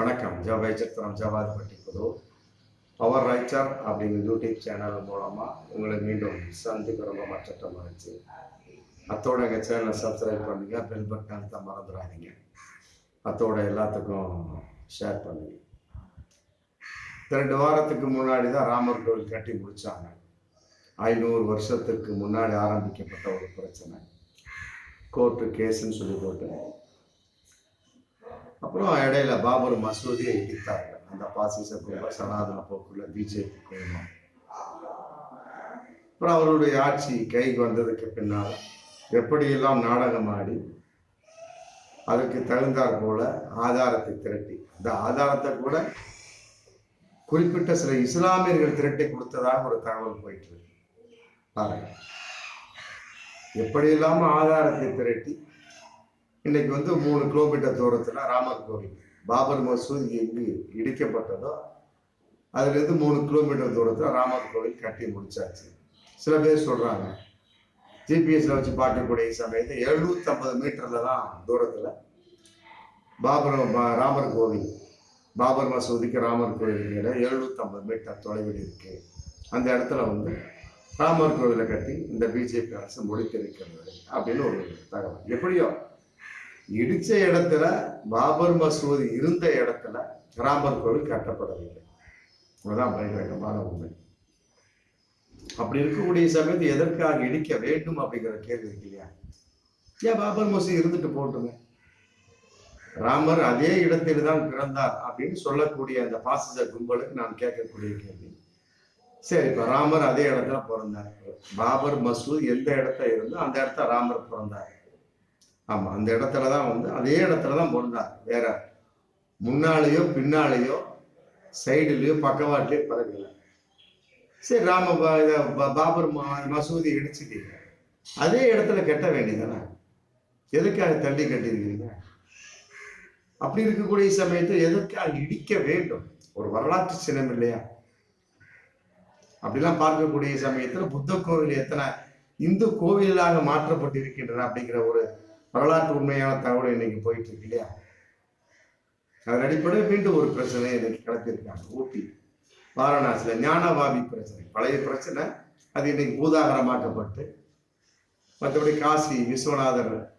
வணக்கம். ஜவாய் சித்திரம் ஜவாதிபட்டி புது பவர் ரைச்சர் அப்படிங்கிற யூடியூப் சேனல் மூலமாக உங்களை மீண்டும் சந்திக்க ரொம்ப மற்ற மகிழ்ச்சி. அத்தோட எங்கள் சேனலை சப்ஸ்கிரைப் பண்ணுங்க. பெல் பட்டன் அழுத்த மறந்துடாதீங்க. அத்தோட எல்லாத்துக்கும் ஷேர் பண்ணுங்க. ரெண்டு வாரத்துக்கு முன்னாடி தான் ராமர் கோவில் கட்டி முடித்தாங்க ஐநூறு வருஷத்துக்கு முன்னாடி ஆரம்பிக்கப்பட்ட ஒரு பிரச்சனை. கோர்ட்டு கேஸுன்னு சொல்லி போட்டு அப்புறம் இடையில பாபர் மசூதியை இடித்தார்கள் அந்த பாசிச குழும சனாதன போக்குள்ள பிஜேபி குழுமம் அப்புறம் அவருடைய ஆட்சி கைக்கு வந்ததுக்கு பின்னால் எப்படியெல்லாம் நாடகம் ஆடி அதுக்கு தகுந்தாற் போல ஆதாரத்தை திரட்டி. அந்த ஆதாரத்தை கூட குறிப்பிட்ட சில இஸ்லாமியர்கள் திரட்டி கொடுத்ததாக ஒரு தகவல் போயிட்டு இருக்கு. பாருங்க. எப்படியெல்லாம் ஆதாரத்தை திரட்டி இன்னைக்கு வந்து மூணு கிலோமீட்டர் தூரத்தில் ராமர் கோவில் பாபர் மசூதி எங்கு இடிக்கப்பட்டதோ அதுலேருந்து மூணு கிலோமீட்டர் தூரத்தில் ராமர் கோவில் கட்டி முடிச்சாச்சு. சில பேர் சொல்கிறாங்க ஜிபிஎஸ்ல வச்சு பார்க்கக்கூடிய சமயத்தில் எழுநூத்தி ஐம்பது மீட்டர்ல தான் தூரத்தில் பாபர் ராமர் கோவில் பாபர் மசூதிக்கு ராமர் கோவில் எழுநூத்தி ஐம்பது மீட்டர் தொலைவில் இருக்கு. அந்த இடத்துல வந்து ராமர் கோவிலை கட்டி இந்த பிஜேபி அரசு முடித்திருக்கிறது அப்படின்னு ஒரு தகவல். எப்படியோ இடிச்ச இடத்துல பாபர் மசூதி இருந்த இடத்துல ராமர் கோவில் கட்டப்படவில்லை. அதுதான் பயங்கரமான உண்மை. அப்படி இருக்கக்கூடிய சமயத்தில் எதற்காக இடிக்க வேண்டும் அப்படிங்கிற கேள்வி இருக்கு இல்லையா? ஏன் பாபர் மசூதி இருந்துட்டு போட்டுங்க ராமர் அதே இடத்தில் தான் பிறந்தார் அப்படின்னு சொல்லக்கூடிய அந்த பாசிச கும்பலுக்கு நான் கேட்கக்கூடிய கேள்வி. சரி இப்ப ராமர் அதே இடத்துல பிறந்தார். பாபர் மசூத் எந்த இடத்துல இருந்தோ அந்த இடத்துல ராமர் பிறந்தார். ஆமாம் அந்த இடத்துல தான் வந்து அதே இடத்துல தான் பிறந்தார் வேற முன்னாலேயோ பின்னாலேயோ சைடுலேயோ பக்கவாட்டிலேயோ பிறக்கல சரி ராம பா- பாபர் மசூதி இடிச்சிட்டீங்க. அதே இடத்துல கட்ட வேண்டியதானே எதுக்காக தள்ளி கட்டியிருக்கீங்க? அப்படி இருக்கக்கூடிய சமயத்தில் எதற்காக இடிக்க வேண்டும்? ஒரு வரலாற்று சின்னம் இல்லையா? அப்படிலாம் பார்க்கக்கூடிய சமயத்தில் புத்த கோவில் எத்தனை இந்து கோவிலாக மாற்றப்பட்டிருக்கின்றன அப்படிங்கிற ஒரு வரலாற்று உண்மையான தகவல் இன்னைக்கு போயிட்டு இருக்கு இல்லையா? அதன் அடிப்படையில் மீண்டும் ஒரு பிரச்சனை இன்னைக்கு கிளப்பியிருக்காங்க ஊட்டி வாரணாசியில ஞானவாபி பிரச்சனை. பழைய பிரச்சனை அது இன்னைக்கு பூதாகரமாக்கப்பட்டு மற்றபடி காசி விஸ்வநாதர்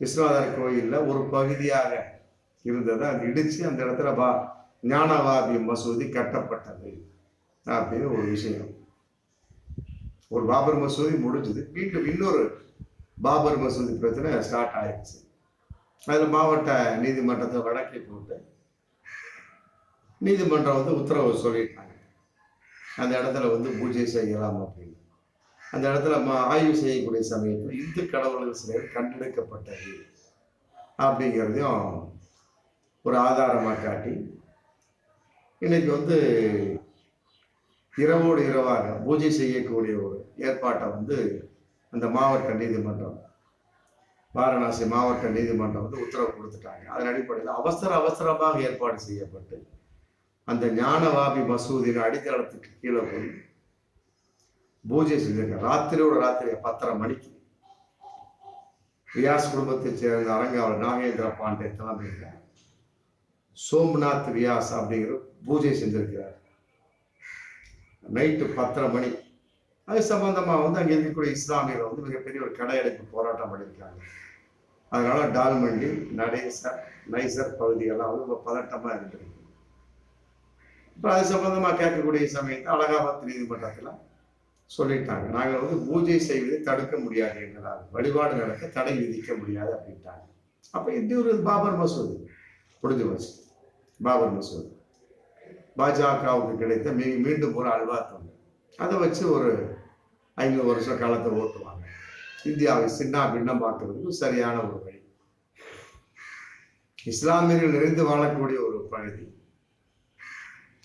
விஸ்வநாதர் கோயிலில் ஒரு பகுதியாக இருந்ததை. அது இடிச்சு அந்த இடத்துல பா ஞானவாபி மசூதி கட்டப்பட்டது அப்படின்னு ஒரு விஷயம். ஒரு பாபர் மசூதி முடிஞ்சது. மீண்டும் இன்னொரு பாபர் மசூதி பிரச்சனை ஸ்டார்ட் ஆயிடுச்சு. அதில் மாவட்ட நீதிமன்றத்தை வழக்கை போட்டு நீதிமன்றம் வந்து உத்தரவு சொல்லிட்டாங்க. அந்த இடத்துல வந்து பூஜை செய்யலாம் அப்படின்னு. அந்த இடத்துல ம- ஆய்வு செய்யக்கூடிய சமயத்தில் இந்து கடவுள்கள் சிலர் கண்டெடுக்கப்பட்டது அப்படிங்கிறதையும் ஒரு ஆதாரமாக காட்டி இன்னைக்கு வந்து இரவோடு இரவாக பூஜை செய்யக்கூடிய ஒரு ஏற்பாட்டை வந்து அந்த மாவட்ட நீதிமன்றம் வாரணாசி மாவட்ட நீதிமன்றம் வந்து உத்தரவு கொடுத்துட்டாங்க. அதன் அடிப்படையில் அவசர அவசரமாக ஏற்பாடு செய்யப்பட்டு அந்த ஞானவாபி மசூதியின் அடித்தளத்துக்கு கீழே போய் பூஜை செஞ்சிருக்காங்க. ராத்திரியோட ராத்திரி பத்தரை மணிக்கு வியாஸ் குடும்பத்தைச் சேர்ந்த அரங்காவல் நாகேந்திர பாண்டே தலைமையில் சோம்நாத் வியாஸ் அப்படிங்கிற பூஜை செஞ்சிருக்கிறார். நைட்டு பத்தரை மணி அது சம்பந்தமாக வந்து அங்கே இருக்கக்கூடிய இஸ்லாமியர்கள் வந்து மிகப்பெரிய ஒரு கடையடைப்பு போராட்டம் பண்ணியிருக்காங்க. அதனால டால்மண்டி நடேசர் நைசர் பகுதியெல்லாம் வந்து ரொம்ப பதட்டமாக இருந்திருக்கு இப்போ அது சம்பந்தமாக கேட்கக்கூடிய சமயத்தில் அலகாபாத் நீதிமன்றத்தில் சொல்லிட்டாங்க. நாங்கள் வந்து பூஜை செய்வதை தடுக்க முடியாது எங்களால். வழிபாடு நடக்க தடை விதிக்க முடியாது அப்படின்ட்டாங்க. அப்போ இந்த ஒரு பாபர் மசூதி. புரிஞ்சு போச்சு. பாபர் மசூதி. பாஜகவுக்கு கிடைத்த மீ மீண்டும் ஒரு அல்வா தொண்டு. அதை வச்சு ஒரு ஐந்து வருஷ காலத்தை ஓட்டுவாங்க. இந்தியாவை சின்ன பின்னம் பார்க்கறதுக்கு சரியான ஒரு வழி. இஸ்லாமியர்கள் நிறைந்து வாழக்கூடிய ஒரு பகுதி.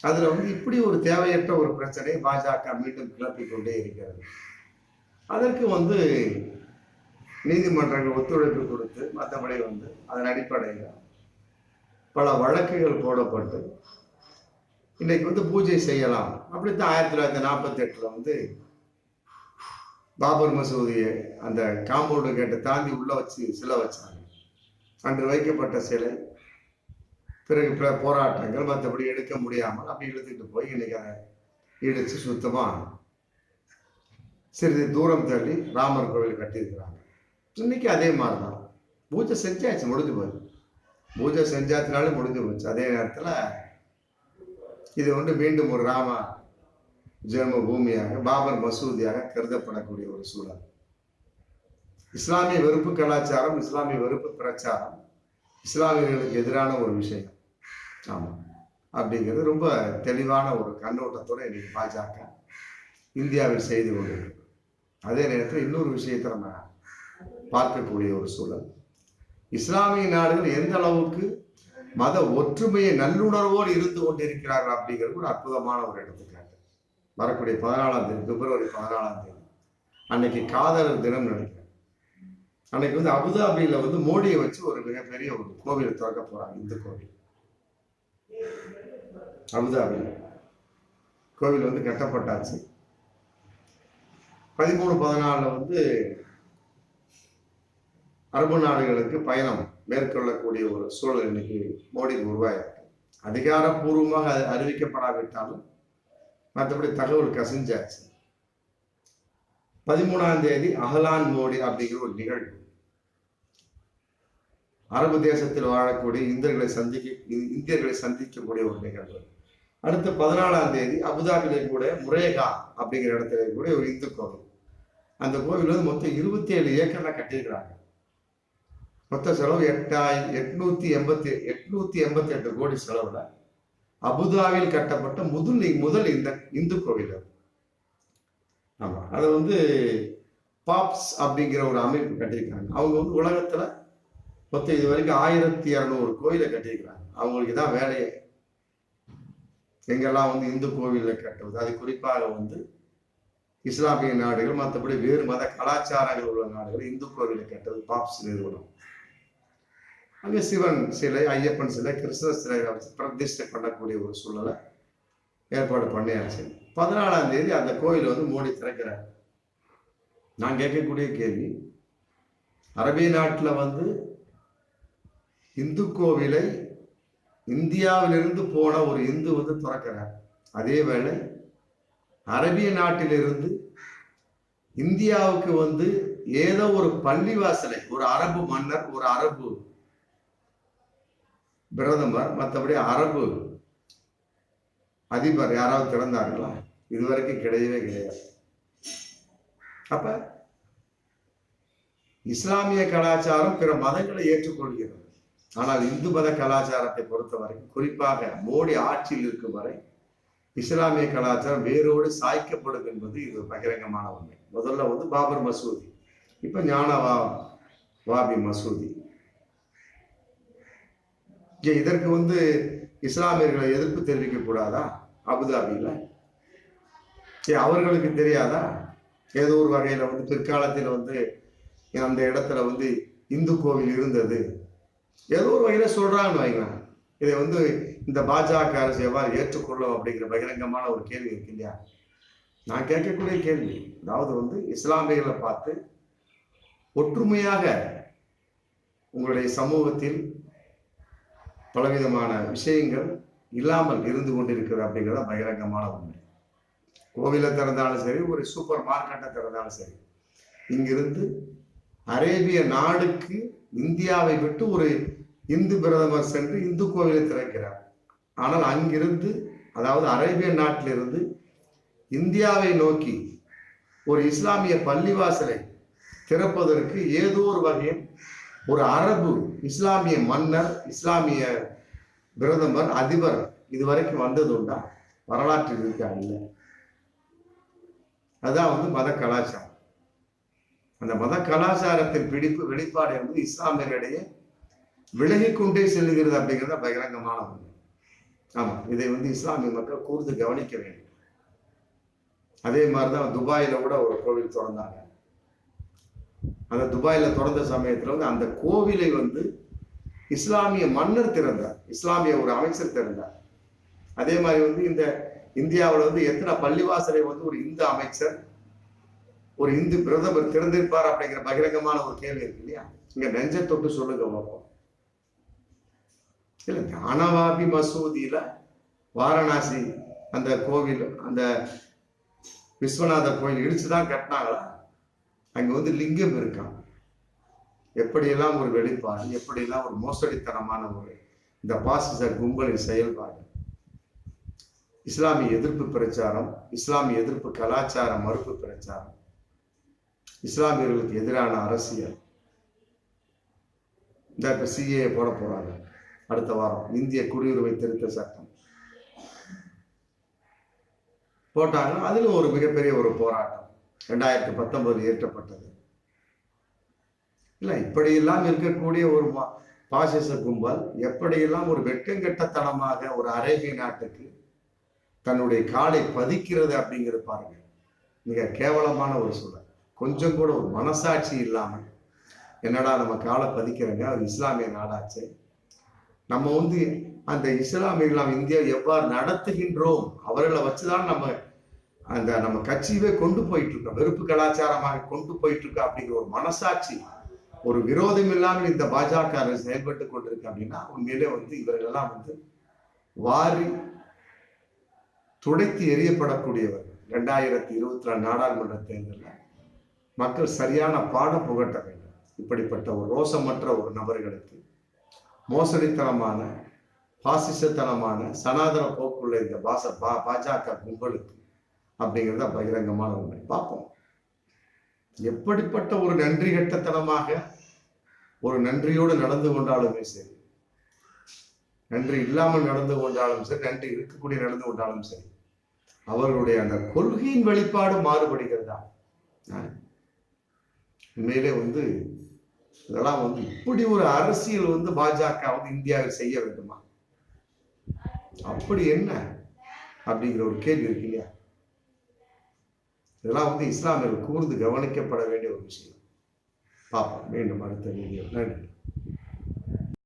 அதுல வந்து இப்படி ஒரு தேவையற்ற ஒரு பிரச்சனை பாஜக மீண்டும் கிளப்பிக் கொண்டே இருக்கிறது. அதற்கு வந்து நீதிமன்றங்கள் ஒத்துழைப்பு கொடுத்து மற்றபடி வந்து அதன் அடிப்படையில் பல வழக்குகள் போடப்பட்டு இன்னைக்கு வந்து பூஜை செய்யலாம். அப்படித்தான் ஆயிரத்தி தொள்ளாயிரத்தி நாற்பத்தி எட்டுல வந்து பாபர் மசூதியை அந்த காம்பவுண்டு கேட்டை தாண்டி உள்ளே வச்சு சிலை வச்சாங்க. அன்று வைக்கப்பட்ட சிலை பிறகு பிற போராட்டங்கள் மற்றபடி எடுக்க முடியாமல் அப்படி இழுத்துட்டு போய் இன்னைக்கு இடித்து இடிச்சு சிறிது தூரம் தள்ளி ராமர் கோவில் கட்டியிருக்கிறாங்க. இன்னைக்கு அதே மாதிரி தான் பூஜை செஞ்சாச்சு முடிஞ்சு போச்சு. பூஜை செஞ்சாச்சுனாலே முடிஞ்சு போச்சு. அதே நேரத்தில் இது வந்து மீண்டும் ஒரு ராம ஜென்ம பூமியாக பாபர் மசூதியாக கருதப்படக்கூடிய ஒரு சூழல். இஸ்லாமிய வெறுப்பு கலாச்சாரம் இஸ்லாமிய வெறுப்பு பிரச்சாரம் இஸ்லாமியர்களுக்கு எதிரான ஒரு விஷயம். ஆமாம் அப்படிங்கிறது ரொம்ப தெளிவான ஒரு கண்ணோட்டத்தோட இன்னைக்கு பாஜக இந்தியாவில் செய்து கொண்டிருக்கு. அதே நேரத்தில் இன்னொரு விஷயத்தை நம்ம பார்க்கக்கூடிய ஒரு சூழல். இஸ்லாமிய நாடுகள் எந்த அளவுக்கு மத ஒற்றுமையை நல்லுணர்வோடு இருந்து கொண்டிருக்கிறார்கள் அப்படிங்கிறது ஒரு அற்புதமான ஒரு எடுத்துக்காட்டு. வரக்கூடிய பதினாலாம் தேதி பிப்ரவரி பதினாலாம் தேதி. அன்னைக்கு காதலர் தினம் நினைக்கிறேன் அன்னைக்கு வந்து அபுதாபியில வந்து மோடியை வச்சு ஒரு மிகப்பெரிய ஒரு கோவில் திறக்க போறாங்க இந்து கோவில். அபுதாபியில். கோவில் வந்து கட்டப்பட்டாச்சு. பதிமூணு பதினாலில் வந்து அரபு நாடுகளுக்கு பயணம் மேற்கொள்ளக்கூடிய ஒரு சூழல் இன்னைக்கு மோடி உருவாயிருக்கு. அதிகாரப்பூர்வமாக அறிவிக்கப்படாவிட்டாலும் மற்றபடி தகவல் கசிஞ்சாச்சு. பதிமூணாம் தேதி அகலான் மோடி அப்படிங்கிற ஒரு நிகழ்வு. அரபு தேசத்தில் வாழக்கூடிய இந்தியர்களை சந்திக்க இந்தியர்களை சந்திக்கக்கூடிய ஒரு நிகழ்வு. அடுத்து பதினாலாம் தேதி அபுதாபிலே கூட முரேகா அப்படிங்கிற இடத்துல கூட ஒரு இந்து கோவில். அந்த கோவில் வந்து மொத்தம் இருபத்தி ஏழு ஏக்கர்ல கட்டியிருக்கிறாங்க. மொத்த செலவு எட்டாய் எட்நூத்தி எண்பத்தி எட்நூத்தி எண்பத்தி எட்டு கோடி செலவுல அபுதாபியில் கட்டப்பட்ட முதல் முதல் இந்த இந்து கோவில் அது. ஆமா அதை வந்து பாப்ஸ் அப்படிங்கிற ஒரு அமைப்பு கட்டியிருக்காங்க. அவங்க வந்து உலகத்துல மொத்தம் இது வரைக்கும் ஆயிரத்தி இரநூறு கோயிலை கட்டியிருக்கிறாங்க. அவங்களுக்கு தான் வேலையே. எங்கெல்லாம் வந்து இந்து கோவிலை கட்டுவது அது குறிப்பாக வந்து இஸ்லாமிய நாடுகள் மற்றபடி வேறு மத கலாச்சாரங்கள் உள்ள நாடுகள் இந்து கோவிலை கட்டுவது பாப்ஸ் நிறுவனம். அங்கே சிவன் சிலை ஐயப்பன் சிலை கிருஷ்ணர் சிலை பிரதிஷ்டை பண்ணக்கூடிய ஒரு சூழலை ஏற்பாடு பண்ணியாச்சு. பதினாலாம் தேதி அந்த கோயில் வந்து மோடி திறக்கிறார். நான் கேட்கக்கூடிய கேள்வி அரபிய நாட்டில் வந்து இந்து கோவிலை இந்தியாவிலிருந்து போன ஒரு இந்து வந்து திறக்கிறார். அதே வேளை அரபிய நாட்டிலிருந்து இந்தியாவுக்கு வந்து ஏதோ ஒரு பள்ளிவாசலை ஒரு அரபு மன்னர் ஒரு அரபு பிரதமர் மற்றபடி அரபு அதிபர் யாராவது திறந்தார்களா இதுவரைக்கும் கிடையவே கிடையாது. அப்ப இஸ்லாமிய கலாச்சாரம் பிற மதங்களை ஏற்றுக்கொள்கிறது. ஆனால் இந்து மத கலாச்சாரத்தை பொறுத்த வரைக்கும் குறிப்பாக மோடி ஆட்சியில் இருக்கும் வரை இஸ்லாமிய கலாச்சாரம் வேரோடு சாய்க்கப்படும் என்பது இது பகிரங்கமான உண்மை. முதல்ல வந்து பாபர் மசூதி இப்ப ஞானவா வாபி மசூதி. இதற்கு வந்து இஸ்லாமியர்களை எதிர்ப்பு தெரிவிக்க கூடாதா அபுதாபியில அவர்களுக்கு தெரியாதா? ஏதோ ஒரு வகையில வந்து பிற்காலத்தில் வந்து அந்த இடத்துல வந்து இந்து கோவில் இருந்தது. ஏதோ ஒரு வகையில சொல்றாங்கன்னு வைங்களேன் இதை வந்து இந்த பாஜக அரசு எவ்வாறு ஏற்றுக்கொள்ளும் அப்படிங்கிற பகிரங்கமான ஒரு கேள்வி இருக்கு இல்லையா? நான் கேட்கக்கூடிய கேள்வி அதாவது வந்து இஸ்லாமியர்களை பார்த்து ஒற்றுமையாக உங்களுடைய சமூகத்தில் பலவிதமான விஷயங்கள் இல்லாமல் இருந்து கொண்டிருக்கிறது அப்படிங்கிறத பகிரங்கமான உண்மை. கோவிலை திறந்தாலும் சரி ஒரு சூப்பர் மார்க்கெட்டை திறந்தாலும் சரி இங்கிருந்து அரேபிய நாடுக்கு இந்தியாவை விட்டு ஒரு இந்து பிரதமர் சென்று இந்து கோவிலை திறக்கிறார். ஆனால் அங்கிருந்து அதாவது அரேபிய நாட்டிலிருந்து இந்தியாவை நோக்கி ஒரு இஸ்லாமிய பள்ளிவாசலை திறப்பதற்கு ஏதோ ஒரு வகையில் ஒரு அரபு இஸ்லாமிய மன்னர் இஸ்லாமிய பிரதமர் அதிபர் இதுவரைக்கும் வந்தது உண்டா? வரலாற்று இருக்கா? இல்லை. அதான் வந்து மத கலாச்சாரம். அந்த மத கலாச்சாரத்தின் பிடிப்பு வெளிப்பாடு என்பது இஸ்லாமியர்களிடையே விலகிக் கொண்டே செல்லுகிறது அப்படிங்கிறத பகிரங்கமான ஒன்று. ஆமாம் இதை வந்து இஸ்லாமிய மக்கள் கூர்ந்து கவனிக்க வேண்டும். அதே மாதிரி தான் துபாயில் கூட ஒரு கோவில் திறந்தாங்க. அந்த துபாயில் திறந்த சமயத்துல வந்து அந்த கோவிலை வந்து இஸ்லாமிய மன்னர் திறந்தார். இஸ்லாமிய ஒரு அமைச்சர் திறந்தார். அதே மாதிரி வந்து இந்த இந்தியாவில் வந்து எத்தனை பள்ளிவாசலை வந்து ஒரு இந்து அமைச்சர் ஒரு இந்து பிரதமர் திறந்திருப்பார் அப்படிங்கிற பகிரங்கமான ஒரு கேள்வி இருக்கு இல்லையா? இங்க நெஞ்ச தொட்டு சொல்லுங்க பார்ப்போம் இல்லை ஞானவாபி மசூதியில வாரணாசி அந்த கோவில் அந்த விஸ்வநாதர் கோயில் இடிச்சு தான் கட்டினாங்களா? அங்க வந்து லிங்கம் இருக்கான் எப்படியெல்லாம் ஒரு வெளிப்பாடு எப்படியெல்லாம் ஒரு மோசடித்தனமான ஒரு இந்த பாசிச கும்பலின் செயல்பாடு? இஸ்லாமிய எதிர்ப்பு பிரச்சாரம் இஸ்லாமிய எதிர்ப்பு கலாச்சார மறுப்பு பிரச்சாரம். இஸ்லாமியர்களுக்கு எதிரான அரசியல். இந்த சிஏ போட போறாங்க. அடுத்த வாரம் இந்திய குடியுரிமை திருத்த சட்டம். போட்டாங்க. அதில் ஒரு மிகப்பெரிய ஒரு போராட்டம். ரெண்டாயிரத்தி பத்தொன்பது இயற்றப்பட்டது இல்லை இப்படியெல்லாம் இருக்கக்கூடிய ஒரு பாசிச கும்பல் எப்படியெல்லாம் ஒரு வெட்கங்கெட்டத்தனமாக ஒரு அரேபிய நாட்டுக்கு தன்னுடைய காலை பதிக்கிறது அப்படிங்கிறது பாருங்க. மிக கேவலமான ஒரு சூழல். கொஞ்சம் கூட ஒரு மனசாட்சி இல்லாமல் என்னடா நம்ம காலை பதிக்கிறோங்க அது இஸ்லாமிய நாடாச்சு. நம்ம வந்து அந்த இஸ்லாமியர்கள் நாம் இந்தியா எவ்வாறு நடத்துகின்றோம் அவர்களை வச்சுதான் நம்ம அந்த நம்ம கட்சியவே கொண்டு போயிட்டு இருக்கோம் வெறுப்பு கலாச்சாரமாக கொண்டு போயிட்டு இருக்கோம் அப்படிங்கிற ஒரு மனசாட்சி ஒரு விரோதம் இல்லாமல் இந்த பாஜக அரசு செயல்பட்டு கொண்டிருக்கு அப்படின்னா உண்மையிலே வந்து இவர்களெல்லாம் வந்து வாரி துடைத்து எரியப்படக்கூடியவர் ரெண்டாயிரத்தி இருபத்தி ரெண்டு நாடாளுமன்ற தேர்தலில் மக்கள் சரியான பாடம் புகட்ட வேண்டும். இப்படிப்பட்ட ஒரு ரோசமற்ற ஒரு நபர்களுக்கு மோசடித்தனமான பாசிசத்தனமான சனாதன போக்குள்ள இந்த பாச பா பாஜக கும்பலுக்கு அப்படிங்கிறத பகிரங்கமான உண்மை பார்ப்போம். எப்படிப்பட்ட ஒரு நன்றி கட்டத்தனமாக ஒரு நன்றியோடு நடந்து கொண்டாலுமே சரி நன்றி இல்லாமல் நடந்து கொண்டாலும் சரி நன்றி இருக்கக்கூடிய நடந்து கொண்டாலும் சரி அவர்களுடைய அந்த கொள்கையின் வெளிப்பாடு மாறுபடுகிறதா? உண்மையிலே வந்து இதெல்லாம் வந்து இப்படி ஒரு அரசியல் வந்து பாஜக வந்து இந்தியாவில் செய்ய வேண்டுமா? அப்படி என்ன? அப்படிங்கிற ஒரு கேள்வி இருக்கு இல்லையா? இதெல்லாம் வந்து இஸ்லாமியர்கள் கூர்ந்து கவனிக்கப்பட வேண்டிய ஒரு விஷயம். பார்ப்போம். மீண்டும் அடுத்த வீடியோ நன்றி.